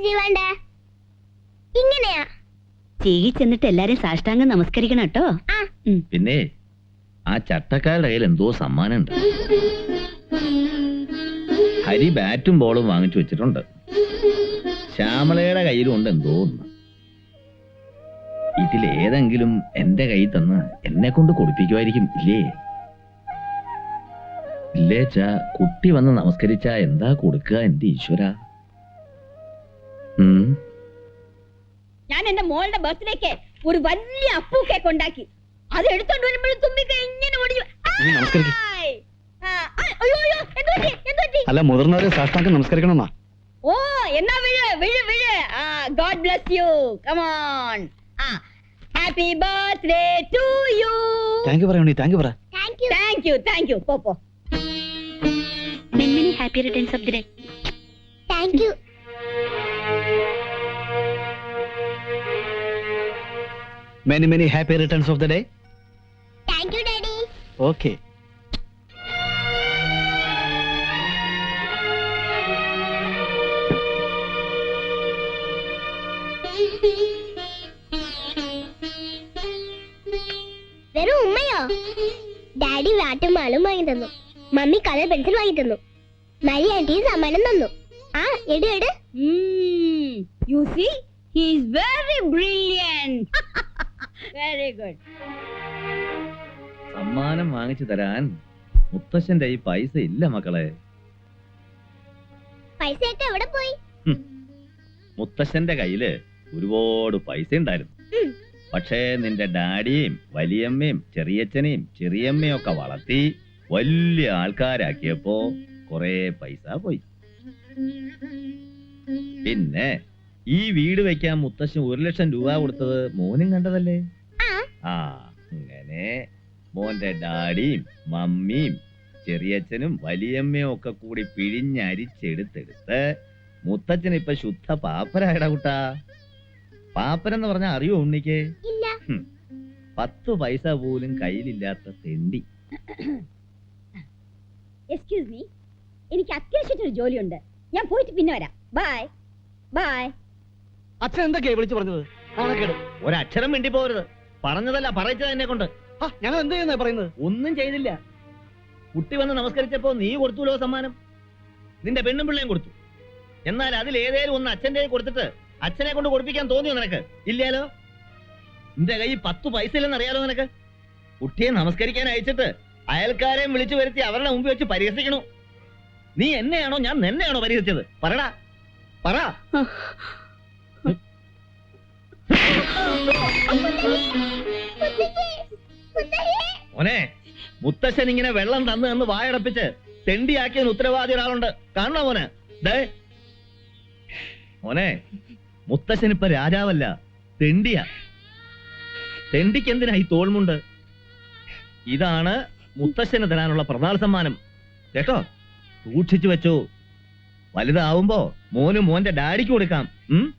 വേണ്ടേ ഇങ്ങനെയാ? ചെയ്യി ചെന്നിട്ട് എല്ലാരും സാഷ്ടാംഗം നമസ്കരിക്കണം കേട്ടോ. ആ. പിന്നെ ആ ചട്ടക്കാരുടെ കയ്യിൽ എന്തോ സമ്മാനമുണ്ട്. ഹരി ബാറ്റും ബോളും വാങ്ങിച്ചു വെച്ചിട്ടുണ്ട്. ശ്യാമളയുടെ കയ്യിലും ഉണ്ട് എന്തോ ഒന്ന്. ഇതിലേതെങ്കിലും എന്റെ കയ്യിൽ തന്ന് എന്നെ കൊണ്ട് കൊടുപ്പിക്കുമായിരിക്കും ഇല്ലേ? ഇല്ലേച്ചാ കുട്ടി വന്ന് നമസ്കരിച്ചാ എന്താ കൊടുക്കുക എന്റെ ഈശ്വര? ഞാൻ എന്റെ മോളുടെ ബർത്ത്ഡേക്ക് ഒരു വലിയ അപ്പൂ കേക്ക് ഉണ്ടാക്കി. അത് എടുത്തോണ്ട് വരുമ്പോൾ തുമ്പിക്ക ഇങ്ങനെ ഓടിച്ചു? അല്ല മുതിർന്നവരെ സാഷ്ടാംഗം നമസ്കരിക്കണമെന്നാ. ഓ എന്നാ വിഴ് വിഴ് വിഴ്. God bless you come on happy birthday to you thank you പറയണേ താങ്ക് യു പറ. Thank you thank you thank you പോ പോ. Many happy returns of the day thank you many many happy returns of the day thank you daddy okay വെറും ഉമ്മയോ? Daddy വാട്ടും വാട്ടുമാളും വാങ്ങി തന്നു. Mummy colour pencil വാങ്ങി തന്നു. മരി ആന്റി സമ്മാനം തന്നു. ആ എട് എട്. You see he is very brilliant very good സമ്മാനം വാങ്ങിച്ചു തരാൻ മുത്തശ്ശന്റെ ഈ പൈസ ഇല്ല മക്കളെ. പൈസയൊക്കെ എവിടെ പോയി? മുത്തശ്ശന്റെ കയ്യിൽ ഒരുപാട് പൈസ ഉണ്ടായിരുന്നു. പക്ഷേ നിന്റെ ഡാഡിയും വലിയമ്മയും ചെറിയച്ഛനെയും ചെറിയമ്മയും ഒക്കെ വളർത്തി വലിയ ആൾക്കാരാക്കിയപ്പോ കൊറേ പൈസ പോയി. പിന്നെ ഈ വീട് വെക്കാൻ മുത്തശ്ശൻ ഒരു ലക്ഷം രൂപ കൊടുത്തത് മോനും കണ്ടതല്ലേ? ആ അങ്ങനെ മോന്റെ ഡാഡിയും മമ്മിയും ചെറിയച്ഛനും വലിയമ്മയും ഒക്കെ കൂടി പിഴിഞ്ഞരിച്ചെടുത്തെടുത്ത് മുത്തച്ഛൻ ഇപ്പൊ ശുദ്ധ പാപ്പരായടാ കുട്ടാ. പാപ്പരെന്ന് പറഞ്ഞാൽ അറിയോ ഉണ്ണിക്ക്? ഇല്ല. പത്ത് പൈസ പോലും കയ്യിലില്ലാത്ത തെണ്ടി. എക്സ്ക്യൂസ് മീ എനിക്ക് അത്യാവശ്യമായിട്ടൊരു ജോലിയുണ്ട്. ഞാൻ പോയിട്ട് പിന്നെ വരാം. ബൈ ബൈ അച്ഛൻ എന്തൊക്കെയാ വിളിച്ചു പറഞ്ഞത്? ഒരക്ഷരം വേണ്ടി പോരുത് പറഞ്ഞതല്ല പറയിച്ചത് എന്നെ കൊണ്ട്. ഞങ്ങൾ എന്ത് ചെയ്യുന്ന പറയുന്നത്? ഒന്നും ചെയ്തില്ല. കുട്ടി വന്ന് നമസ്കരിച്ചപ്പോ നീ കൊടുത്തുല്ലോ സമ്മാനം? നിന്റെ പെണ്ണും പിള്ളയും കൊടുത്തു. എന്നാൽ അതിൽ ഏതേലും ഒന്ന് അച്ഛന്റെ കൊടുത്തിട്ട് അച്ഛനെ കൊണ്ട് കൊടുപ്പിക്കാൻ തോന്നിയോ നിനക്ക്? ഇല്ലാലോ നിന്റെ കൈ പത്ത് പൈസ ഇല്ലെന്ന് അറിയാലോ നിനക്ക്? കുട്ടിയെ നമസ്കരിക്കാൻ അയച്ചിട്ട് അയൽക്കാരെയും വിളിച്ചു വരുത്തി അവരുടെ മുമ്പിൽ വെച്ച് പരിഹസിക്കണു. നീ എന്നെയാണോ ഞാൻ നിന്നെയാണോ പരിഹസിച്ചത്? പറടാ. പറ. മോനെ മുത്തശ്ശൻ ഇങ്ങനെ വെള്ളം തന്നു എന്ന് വായടപ്പിച്ച് തെണ്ടിയാക്കിയെന്ന് ഉത്തരവാദി ഒരാളുണ്ട്. കാണണോ മോനെ? ദേ. മോനെ മുത്തശ്ശൻ ഇപ്പൊ രാജാവല്ല തെണ്ടിയാ. തെണ്ടിക്ക് എന്തിനാ ഈ തോൾമുണ്ട് ഇതാണ് മുത്തശ്ശന് തരാനുള്ള പ്രധാന സമ്മാനം. കേട്ടോ? സൂക്ഷിച്ചു വെച്ചോ. വലുതാവുമ്പോ മോനും മോന്റെ ഡാഡിക്ക് കൊടുക്കാം. ഉം?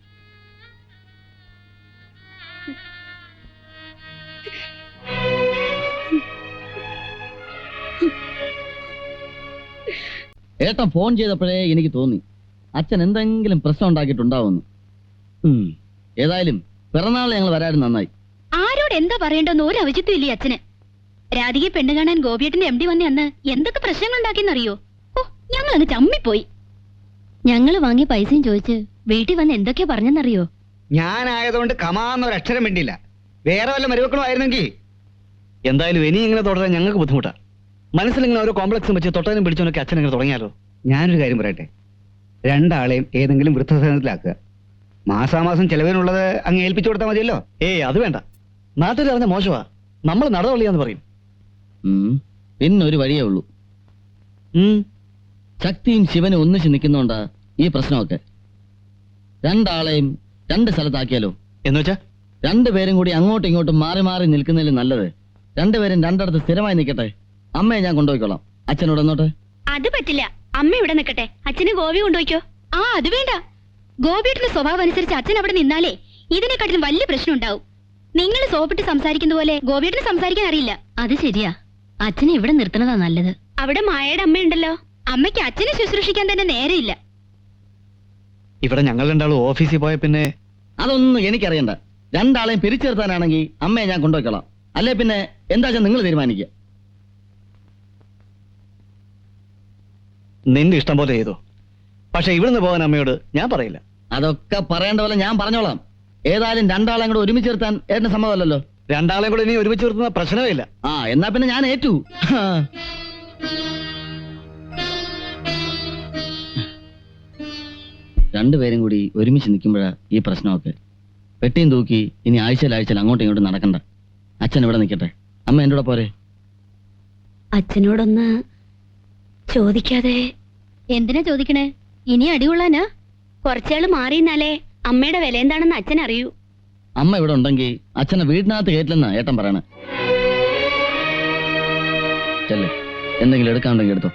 ഏട്ടൻ ഫോൺ ചെയ്തപ്പോഴേ എനിക്ക് തോന്നി. അച്ഛൻ എന്തെങ്കിലും പ്രശ്നം ഉണ്ടാക്കിയിട്ടുണ്ടാവുന്നു ഏതായാലും പിറന്നാൾ ഞങ്ങൾ വരാനും നന്നായി. ആരോട് എന്താ പറയണ്ടെന്ന് ഒരു ഔചിത്യം ഇല്ലേ അച്ഛന്? രാധികയെ പെണ്ണ് കാണാൻ ഗോപിയേട്ടന്റെ എം ഡി വന്ന അന്ന് എന്തൊക്കെ പ്രശ്നങ്ങൾ ഉണ്ടാക്കിയെന്നറിയോ? ഓ ഞങ്ങൾ അങ്ങ് ചമ്മിപ്പോയി. ഞങ്ങൾ വാങ്ങിയ പൈസയും ചോദിച്ച് വീട്ടിൽ വന്ന് എന്തൊക്കെയാ പറഞ്ഞെന്നറിയോ? ഞാനായതുകൊണ്ട് കമാന്നൊരു അക്ഷരം വേണ്ടിയില്ല വേറെ വല്ല മരുമക്കളുമായിരുന്നെങ്കിൽ എന്തായാലും ഇനി ഇങ്ങനെ തുടരാൻ ഞങ്ങൾക്ക് ബുദ്ധിമുട്ടാ. മനസ്സിലിങ്ങനെ ഓരോ കോംപ്ലക്സും വെച്ച് തൊട്ടാനും പിടിച്ചോനൊക്കെ അച്ഛൻ ഇങ്ങനെ തുടങ്ങിയാലോ? ഞാനൊരു കാര്യം പറയട്ടെ. രണ്ടാളെയും ഏതെങ്കിലും വൃദ്ധസദനത്തിലാക്കുക. മാസാമാസം ചെലവിനുള്ളത് അങ്ങ് ഏൽപ്പിച്ചു കൊടുത്താൽ മതിയല്ലോ? ഏയ് അത് വേണ്ട. നാട്ടിൽ അറിഞ്ഞ മോശമാ. നമ്മൾ നടതള്ളിയാന്ന് പറയും. പിന്നൊരു വഴിയേ ഉള്ളൂ. ശക്തിയും ശിവനും ഒന്നിച്ച് നിൽക്കുന്നോണ്ടാ ഈ പ്രശ്നമൊക്കെ. രണ്ടാളെയും രണ്ട് സ്ഥലത്താക്കിയാലോ? എന്ന് വെച്ചാ? രണ്ടുപേരും കൂടി അങ്ങോട്ടും ഇങ്ങോട്ടും മാറി മാറി നിൽക്കുന്നതിൽ നല്ലത്. രണ്ടുപേരും രണ്ടിടത്ത് സ്ഥിരമായി നിൽക്കട്ടെ. അമ്മയെ ഞാൻ കൊണ്ടുപോയിക്കോളാം. അച്ഛനോട് എന്നോട്ടെ അത് പറ്റില്ല. അമ്മ ഇവിടെ നിൽക്കട്ടെ അച്ഛന് ഗോപി കൊണ്ടുപോയിക്കോ. ആ അത് വേണ്ട. ഗോപിയുടെ സ്വഭാവം അനുസരിച്ച് അച്ഛൻ അവിടെ നിന്നാലേ ഇതിനെക്കാട്ടിലും വലിയ പ്രശ്നം ഉണ്ടാവും. നിങ്ങൾ സോപ്പിട്ട് സംസാരിക്കുന്ന പോലെ ഗോപിയേട്ടന് സംസാരിക്കാൻ അറിയില്ല. അത് ശരിയാ. അച്ഛനെ ഇവിടെ നിർത്തണതാ നല്ലത്. അവിടെ മായയുടെ അമ്മയുണ്ടല്ലോ അമ്മയ്ക്ക് അച്ഛനെ ശുശ്രൂഷിക്കാൻ തന്നെ നേരെയില്ല. ഇവിടെ ഞങ്ങൾ രണ്ടാളും ഓഫീസിൽ പോയ പിന്നെ അതൊന്നും എനിക്കറിയണ്ട. രണ്ടാളെയും പിരിച്ചെടുത്താനാണെങ്കിൽ അമ്മയെ ഞാൻ കൊണ്ടുപോയിക്കോളാം. അല്ലെ പിന്നെ എന്താ നിങ്ങൾ തീരുമാനിക്കുക? നിന്റെ ഇഷ്ടം പോലെ ചെയ്തു. പക്ഷെ ഇവിടുന്ന് പോകാൻ അമ്മയോട് ഞാൻ പറയില്ല. അതൊക്കെ പറയേണ്ട പോലെ ഞാൻ പറഞ്ഞോളാം. ഏതായാലും രണ്ടാളെ കൂടെ ഒരുമിച്ച് നിർത്താൻ ഏട്ടന് സമ്മതമല്ലല്ലോ? രണ്ടാളെ കൂടെ ഇനി ഒരുമിച്ച് നിർത്തുന്ന പ്രശ്നമേ ഇല്ല. ആ എന്നാ പിന്നെ ഞാൻ ഏറ്റു. രണ്ടുപേരും കൂടി ഒരുമിച്ച് നിൽക്കുമ്പോഴാ ഈ പ്രശ്നമൊക്കെ. പെട്ടിയും തൂക്കി ഇനി ആഴ്ചയിൽ ആഴ്ചയിൽ അങ്ങോട്ടും ഇങ്ങോട്ടും നടക്കണ്ട. അച്ഛൻ ഇവിടെ നിൽക്കട്ടെ. അമ്മ എന്റെ കൂടെ പോരെ? അച്ഛനോടൊന്ന് ചോദിക്കാതെ. എന്തിനാ ചോദിക്കണേ? ഇനി അടികൊള്ളാനാ കുറച്ചാൾ മാറിയെന്നാലേ അമ്മയുടെ വില എന്താണെന്ന് അച്ഛൻ അറിയൂ. അമ്മ ഇവിടെ ഉണ്ടെങ്കിൽ അച്ഛനെ വീടിനകത്ത് കയറ്റില്ലെന്നാ ഏട്ടൻ പറയണേ. ചെല്ലേ. എന്തെങ്കിലും എടുക്കാണ്ടെങ്കിൽ എടുത്തോ.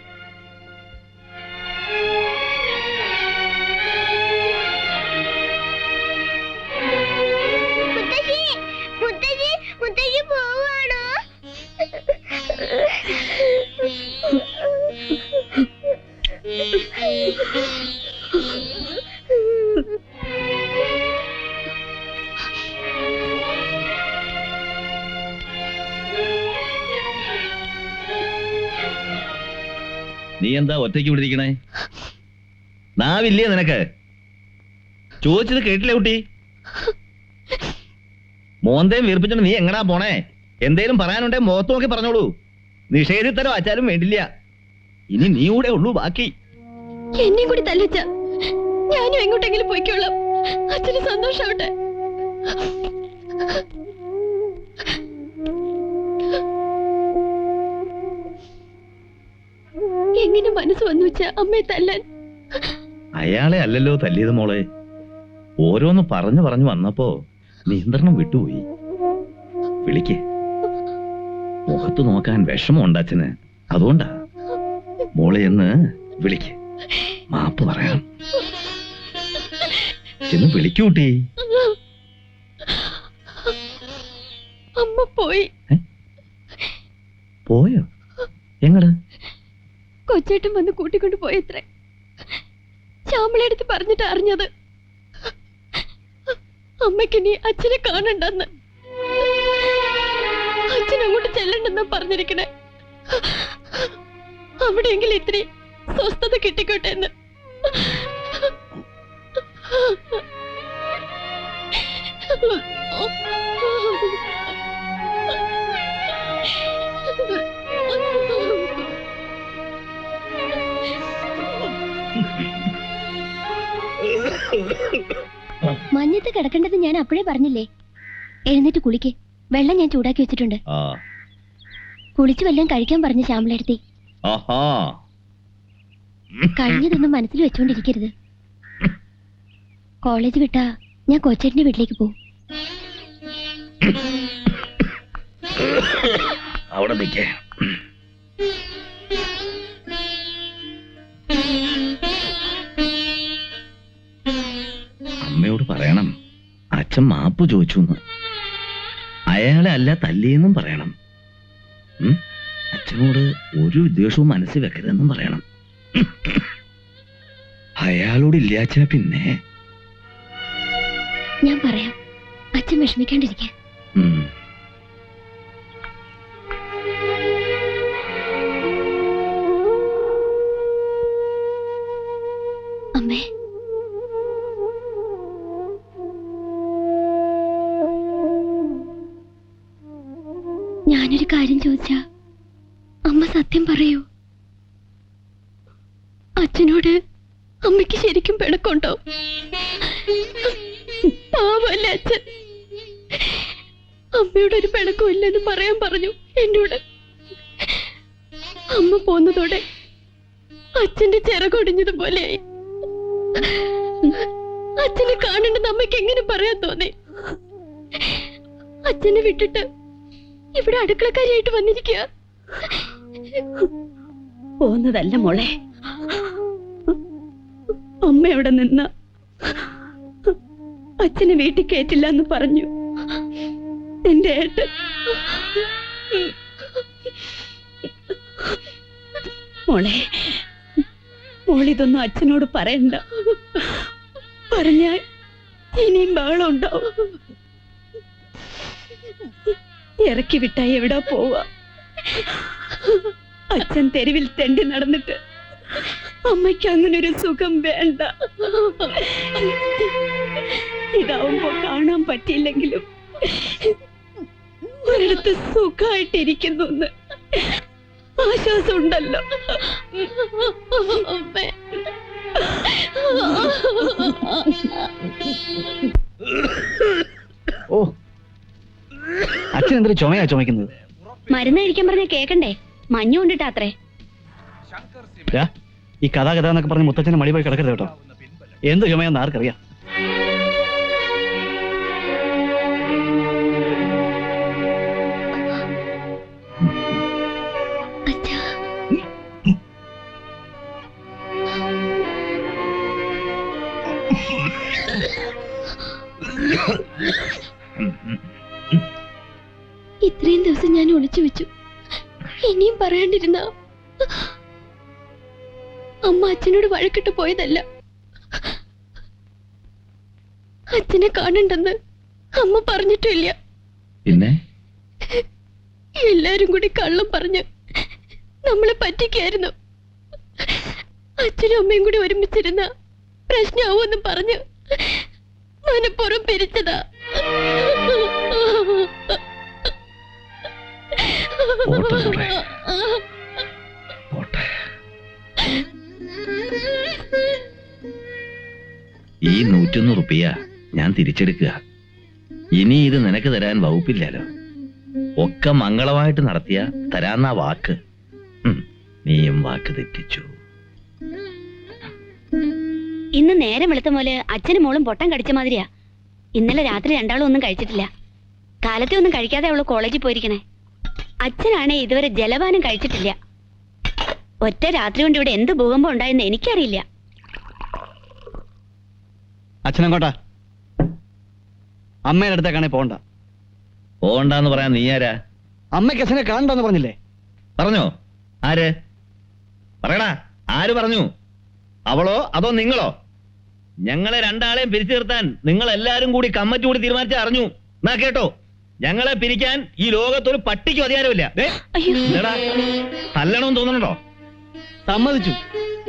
എന്താ ഒറ്റയ്ക്ക് വിടിരിക്കണേ നാവില്ലേ നിനക്ക്? ചോദിച്ചത് കേട്ടില്ലേ കുട്ടി? മോന്തയും വീർപ്പിച്ചോണ്ട് നീ എങ്ങനാ പോണേ? എന്തേലും പറയാനുണ്ടേ മുഖത്ത് നോക്കി പറഞ്ഞോളൂ. നിഷേധിത്തരം അച്ചാലും വേണ്ടില്ല. ഇനി നീ കൂടെ ഉള്ളൂ ബാക്കി. എന്നെയും കൂടി തല്ലച്ച. ഞാനും എങ്ങോട്ടെങ്കിലും പോയിക്കോളാം. അച്ഛന് സന്തോഷാവട്ടെ. എങ്ങനെ മനസ്സ് വന്നു വെച്ച അമ്മയെ തല്ലാൻ? അയാളെ അല്ലല്ലോ തല്ലിയത് മോളെ. ഓരോന്ന് പറഞ്ഞു പറഞ്ഞു വന്നപ്പോ നിയന്ത്രണം വിട്ടുപോയി. വിളിക്ക്. മുഖത്ത് നോക്കാൻ വിഷമമുണ്ട് അച്ഛന്. അതുകൊണ്ടാ. മോളെ എന്ന് വിളിക്ക്. മാപ്പ് പറയാം. ചെന്ന് വിളിക്കൂട്ടി കൊച്ചേട്ടൻ വന്ന് കൂട്ടിക്കൊണ്ട് പോയത്രേ. ശ്യാമളടുത്ത് പറഞ്ഞിട്ട് അറിഞ്ഞത് അമ്മയ്ക്ക് നീ അച്ഛനെ കാണണ്ടെന്ന്. അച്ഛൻ അങ്ങോട്ട് ചെല്ലണ്ടെന്നാ പറഞ്ഞിരിക്കണേ. അവിടെയെങ്കിലും ഇത്തിരി സ്വസ്ഥത കിട്ടിക്കോട്ടെ എന്ന്. മഞ്ഞത്ത് കിടക്കേണ്ടത് ഞാൻ അപ്പോഴേ പറഞ്ഞില്ലേ? എഴുന്നേറ്റ് കുളിക്ക്. വെള്ളം ഞാൻ ചൂടാക്കി വെച്ചിട്ടുണ്ട്. ആ. കുളിച്ച് വല്ലതും കഴിക്കാൻ പറഞ്ഞ ശ്യാമളടുത്തി ആഹാ. കഴിഞ്ഞതൊന്നും മനസ്സിൽ വെച്ചുകൊണ്ടിരിക്കരുത് കോളേജ് വിട്ടാ ഞാൻ കൊച്ചേട്ടന്റെ വീട്ടിലേക്ക് പോകും അവിടെ നിൽക്കേ. അമ്മയോട് പറയണം. അച്ഛൻ മാപ്പ് ചോദിച്ചു എന്ന്. അയാളെ അല്ല തല്ലിയെന്നും പറയണം. അച്ഛനോട് ഒരു വിദ്വേഷവും മനസ്സിൽ വെക്കരുതെന്നും പറയണം. അയാളോട് ഇല്ലാച്ച പിന്നെ. ഞാൻ പറയാം. അച്ഛൻ വിഷമിക്കാണ്ടിരിക്കാൻ. ശരിക്കും പിണക്കുണ്ടോ പാവല്ലേ അച്ഛൻ. അമ്മയോട് ഒരു പിണക്കവും ഇല്ലെന്ന് പറയാൻ പറഞ്ഞു എന്നോട്. അമ്മ പോന്നതോടെ അച്ഛന്റെ ചിറകൊടിഞ്ഞതുപോലെയായി അച്ഛനെ കാണണ്ടെന്ന് അമ്മയ്ക്ക് എങ്ങനെ പറയാൻ തോന്നി? അച്ഛനെ വിട്ടിട്ട് ഇവിടെ അടുക്കളക്കാരിയായിട്ട് വന്നിരിക്കുക. പോന്നതല്ല മോളെ. അമ്മ അവിടെ നിന്ന? അച്ഛനെ വീട്ടിൽ കയറ്റില്ല എന്ന് പറഞ്ഞു. എന്റെ ഏട്ടൻ. മോളെ മോളിതൊന്നും അച്ഛനോട് പറയണ്ട. പറഞ്ഞാൽ ഇനിയും ബഹളം ഉണ്ടാവും ഇറക്കി വിട്ടാ എവിടാ പോവാ? അച്ഛൻ തെരുവിൽ തെണ്ടി നടന്നിട്ട് അമ്മയ്ക്ക് അങ്ങനെ ഒരു സുഖം വേണ്ട. ഇതാവുമ്പോ കാണാൻ പറ്റിയില്ലെങ്കിലും ഒരിടത്ത് സുഖമായിട്ടിരിക്കുന്നു ആശ്വാസം ഉണ്ടല്ലോ ഓ. അച്ഛൻ എന്തൊരു ചുമയാ ചുമക്കുന്നത് മരുന്ന് കഴിക്കാൻ പറഞ്ഞ കേക്കണ്ടേ? മഞ്ഞു കൊണ്ടിട്ടാത്രേ ഈ കഥാഗത കഥ എന്നൊക്കെ പറഞ്ഞ് മുത്തച്ഛനെ മടി പോയി കിടക്കരുത് കേട്ടോ. എന്ത് ചുമയെന്ന് ആർക്കറിയാം. ഇത്രയും ദിവസം ഞാൻ ഒളിച്ചു വെച്ചു. ഇനിയും പറയാണ്ടിരുന്നോ അച്ഛനോട് വഴക്കിട്ട് പോയതല്ല. അച്ഛനെ കാണണ്ടെന്ന് അമ്മ പറഞ്ഞിട്ടില്ല. പിന്നെ? എല്ലാരും കൂടി കള്ളം പറഞ്ഞ് നമ്മളെ പറ്റിക്കായിരുന്നു. അച്ഛനും അമ്മയും കൂടി ഒരുമിച്ചിരുന്ന പ്രശ്നമാവുമെന്ന് പറഞ്ഞ് മനപ്പുറം പിരിച്ചതാ. ഈ നൂറ്റൊന്ന് റുപ്യ ഞാൻ തിരിച്ചെടുക്കുക. ഇനി ഇത് നിനക്ക് തരാൻ വകുപ്പില്ലല്ലോ. ഒക്കെ മംഗളമായിട്ട് നടത്തിയ തരാന്ന വാക്ക്. നീയും വാക്ക് തെറ്റിച്ചു. ഇന്ന് നേരം വെളുത്ത പോലെ അച്ഛനും മോളും പൊട്ടം കടിച്ച മാതിരിയാ. ഇന്നലെ രാത്രി രണ്ടാളും ഒന്നും കഴിച്ചിട്ടില്ല. കാലത്തെ ഒന്നും കഴിക്കാതെ അവൾ കോളേജിൽ പോയിരിക്കണേ. അച്ഛനാണെ ഇതുവരെ ജലപാനം കഴിച്ചിട്ടില്ല. ഒറ്റ രാത്രി കൊണ്ട് ഇവിടെ എന്ത് ഭൂകമ്പം ഉണ്ടായെന്ന് എനിക്കറിയില്ല. അച്ഛനെങ്കോട്ടാ അമ്മയുടെ അടുത്തേക്കാണെ പോണ്ട. പോണ്ടെന്ന് പറയാൻ നീ ആരാ? അമ്മയ്ക്ക് അച്ഛനെ കാണണ്ടെന്ന് പറഞ്ഞില്ലേ? പറഞ്ഞോ? ആര്? പറയടാ ആര് പറഞ്ഞു? അവളോ അതോ നിങ്ങളോ? ഞങ്ങളെ രണ്ടാളെയും പിരിച്ചു നിർത്താൻ നിങ്ങൾ എല്ലാരും കൂടി കമ്മറ്റി കൂടി തീരുമാനിച്ച അറിഞ്ഞു. എന്നാ കേട്ടോ? ഞങ്ങളെ പിരിക്കാൻ ഈ ലോകത്തൊരു പട്ടിക്കും അധികാരമില്ല തല്ലണമെന്ന് തോന്നണുണ്ടോ? സമ്മതിച്ചു.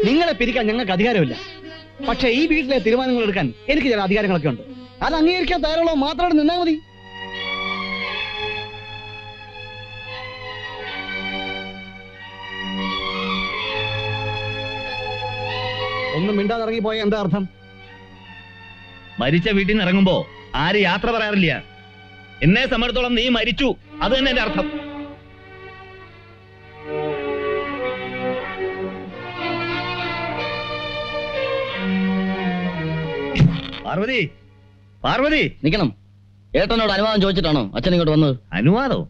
നിങ്ങളെ പിരിക്കാൻ ഞങ്ങൾക്ക് അധികാരമില്ല പക്ഷേ ഈ വീട്ടിലെ തീരുമാനങ്ങൾ എടുക്കാൻ എനിക്ക് ചില അധികാരങ്ങളൊക്കെ ഉണ്ട്. അത് അംഗീകരിക്കാൻ തയ്യാറുള്ള മാത്രം നിന്നാ മതി. ഒന്നും മിണ്ടാതെ ഇറങ്ങിപ്പോയ എന്താ അർത്ഥം? മരിച്ച വീട്ടിൽ നിന്ന് ഇറങ്ങുമ്പോ ആര് യാത്ര പറയാറില്ല. എന്നെ സംബന്ധിച്ചോളം നീ മരിച്ചു. അത് തന്നെ എന്റെ അർത്ഥം. പാർവതി പാർവതി. നിക്കണം. ഏട്ടനോട് അനുവാദം ചോദിച്ചിട്ടാണോ അച്ഛൻ ഇങ്ങോട്ട് വന്നത്? അനുവാദോ?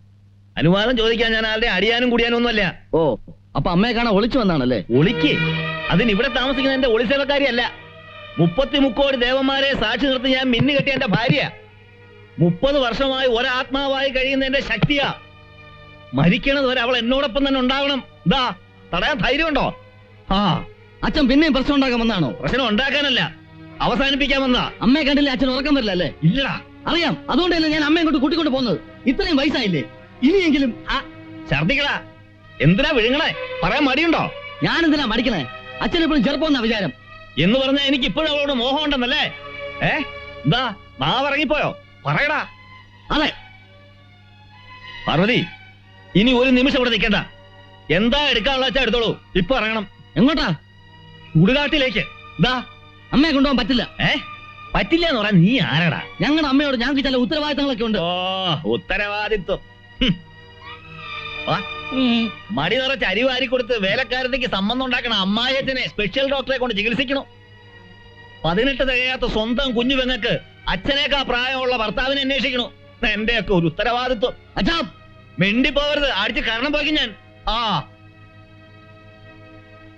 അനുവാദം ചോദിക്കാൻ ഞാൻ ആരുടെ അടിയാനും കുടിയാനും ഒന്നുമല്ല. ഓ അപ്പൊ അമ്മയെ കാണാൻ ഒളിച്ചു വന്നാണല്ലേ? ഒളിക്ക്. അതിന് ഇവിടെ താമസിക്കുന്ന എന്റെ ഒളിസേവക്കാരിയല്ല മുപ്പത്തി മുക്കോടി ദേവന്മാരെ സാക്ഷി നിർത്തി ഞാൻ മിന്നു കെട്ടിയ എന്റെ ഭാര്യ. മുപ്പത് വർഷമായി ഒരാത്മാവായി കഴിയുന്ന എന്റെ ശക്തിയാ. മരിക്കണത് വരെ അവൾ എന്നോടൊപ്പം തന്നെ ഉണ്ടാവണം. ഇതാ തടയാൻ ധൈര്യമുണ്ടോ? ആ. അച്ഛൻ പിന്നെയും പ്രശ്നം ഉണ്ടാക്കാൻ വന്നാണോ? പ്രശ്നം ഉണ്ടാക്കാനല്ല. അവസാനിപ്പിക്കാൻ വന്നാ അമ്മയെ കണ്ടില്ലേ അച്ഛൻ ഉറക്കം വരില്ല അല്ലേ? ഇല്ലടാ. അറിയാം. അതുകൊണ്ടല്ലേ ഞാൻ അമ്മയെ കൊണ്ട് കൂട്ടിക്കൊണ്ട് പോകുന്നത്. ഇത്രയും വയസ്സായില്ലേ? ഇനിയെങ്കിലും ആ ഛർദിക്കടാ എന്തിനാ വിഴുങ്ങണേ? പറയാൻ മടിയുണ്ടോ? ഞാൻ എന്തിനാ മടിക്കണേ? അച്ഛൻ എപ്പോഴും ചെറുപ്പം വിചാരം. എന്ന് പറഞ്ഞാൽ എനിക്ക് ഇപ്പോഴും അവളോട് മോഹം ഉണ്ടെന്നല്ലേ? ഏ? എന്താ നാവിറങ്ങിപ്പോയോ? പറയടാ. അതെ. പാർവതി ഇനി ഒരു നിമിഷം ഇവിടെ നിൽക്കണ്ട. എന്താ എടുക്കാനുള്ള വെച്ചാ എടുത്തോളൂ. ഇപ്പൊ ഇറങ്ങണം. എങ്ങോട്ടാ? ഉടുകാട്ടിലേക്ക്. ഇതാ അമ്മയെ കൊണ്ടുപോകാൻ പറ്റില്ല. ഏ? പറ്റില്ല എന്ന് പറയാൻ നീ ആരടാ? ഞങ്ങളുടെ അമ്മയോട് ഞങ്ങൾക്ക് ചില ഉത്തരവാദിത്തങ്ങളൊക്കെ ഉണ്ട്. ഓ ഉത്തരവാദിത്വം. ഹും. വാ. മടി നിറച്ച് അരി വാരി കൊടുത്ത് വേലക്കാരത്തേക്ക് സംബന്ധം ഉണ്ടാക്കണ അമ്മായച്ചനെ സ്പെഷ്യൽ ഡോക്ടറെ കൊണ്ട് ചികിത്സിക്കണം. പതിനെട്ട് തികയാത്ത സ്വന്തം കുഞ്ഞു പെങ്ങക്ക് അച്ഛനേക്കാ പ്രായമുള്ള ഭർത്താവിനെ അന്വേഷിക്കണു. എന്റെയൊക്കെ ഒരു ഉത്തരവാദിത്വം. അച്ഛാ. മിണ്ടി പോകരുത് അടിച്ച് കാരണം പോയി ഞാൻ. ആ.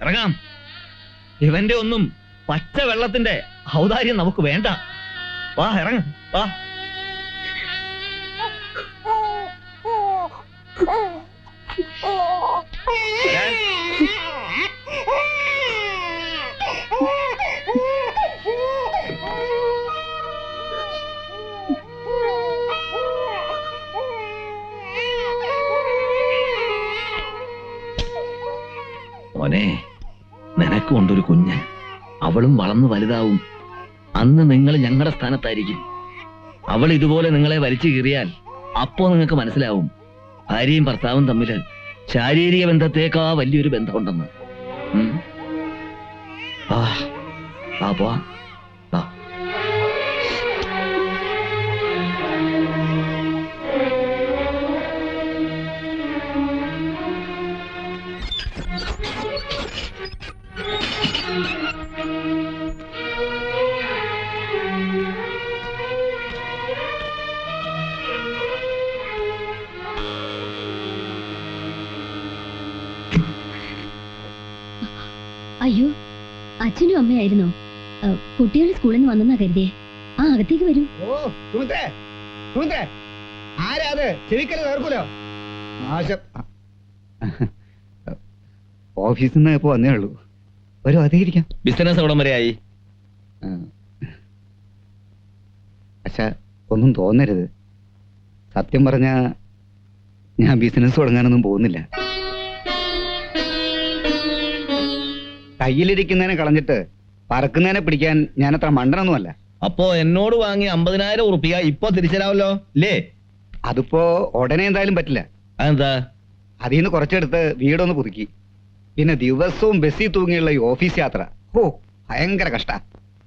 ഇറങ്ങാം. ഇവന്റെ ഒന്നും പച്ച വെള്ളത്തിന്റെ ഔദാര്യം നമുക്ക് വേണ്ട. വാ ഇറങ്ങ. വാ. മോനെ നിനക്കുണ്ടൊരു കുഞ്ഞ്. അവളും വളർന്നു വലുതാവും. അന്ന് നിങ്ങൾ ഞങ്ങളുടെ സ്ഥാനത്തായിരിക്കും. അവൾ ഇതുപോലെ നിങ്ങളെ വലിച്ചു കീറിയാൽ അപ്പോ നിങ്ങൾക്ക് മനസ്സിലാവും. ഭാര്യയും ഭർത്താവും തമ്മിൽ ശാരീരിക ബന്ധത്തേക്കാ വലിയൊരു ബന്ധമുണ്ടെന്ന്. ആ പോവാം. അച്ഛനും അമ്മയായിരുന്നു. കുട്ടികൾ സ്കൂളിൽ നിന്ന് വന്നെന്നാ കരുതിയേ. ആ അകത്തേക്ക് വരും. ഓഫീസിൽ നിന്ന് ഇപ്പൊ വന്നേ ഉള്ളൂ. ഒരു അധികരിക്കാം ബിസിനസ് എവിടം ആയി? പക്ഷെ ഒന്നും തോന്നരുത്. സത്യം പറഞ്ഞ ഞാൻ ബിസിനസ് തുടങ്ങാനൊന്നും പോകുന്നില്ല. കയ്യിലിരിക്കുന്നതിനെ കളഞ്ഞിട്ട് പറക്കുന്നതിനെ പിടിക്കാൻ ഞാൻ അത്ര മണ്ടനൊന്നുമല്ല. അപ്പോ എന്നോട് വാങ്ങിയ അമ്പതിനായിരം ഉറുപ്പിക ഇപ്പൊ തിരിച്ചരാവല്ലോ ഇല്ലേ അതിപ്പോ ഉടനെ എന്തായാലും പറ്റില്ല. അതെന്താ? അതിൽ നിന്ന് കുറച്ചെടുത്ത് വീടൊന്ന് പുതുക്കി. പിന്നെ ദിവസവും ബസ്സിൽ തൂങ്ങിയുള്ള ഈ ഓഫീസ് യാത്ര ഓ ഭയങ്കര കഷ്ട.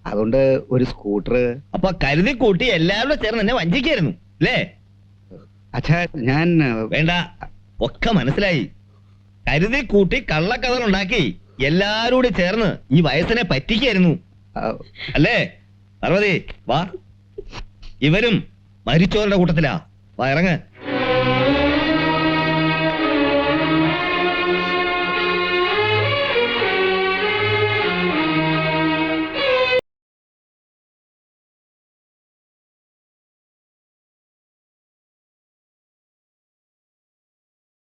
അതുകൊണ്ട് ഒരു സ്കൂട്ടർ അപ്പൊ കരുതി കൂട്ടി എല്ലാവരും ചേർന്ന് എന്നെ വഞ്ചിക്കായിരുന്നു അല്ലേ അച്ഛാ ഞാൻ വേണ്ട ഒക്കെ മനസ്സിലായി. കരുതി കൂട്ടി കള്ളക്കഥകളുണ്ടാക്കി എല്ലാരോടും ചേർന്ന് ഈ വയസ്സിനെ പറ്റിക്കായിരുന്നു. അല്ലേ? പാർവതി വാ. ഇവരും മരിച്ചവരുടെ കൂട്ടത്തിലാ. വാ ഇറങ്ങ്.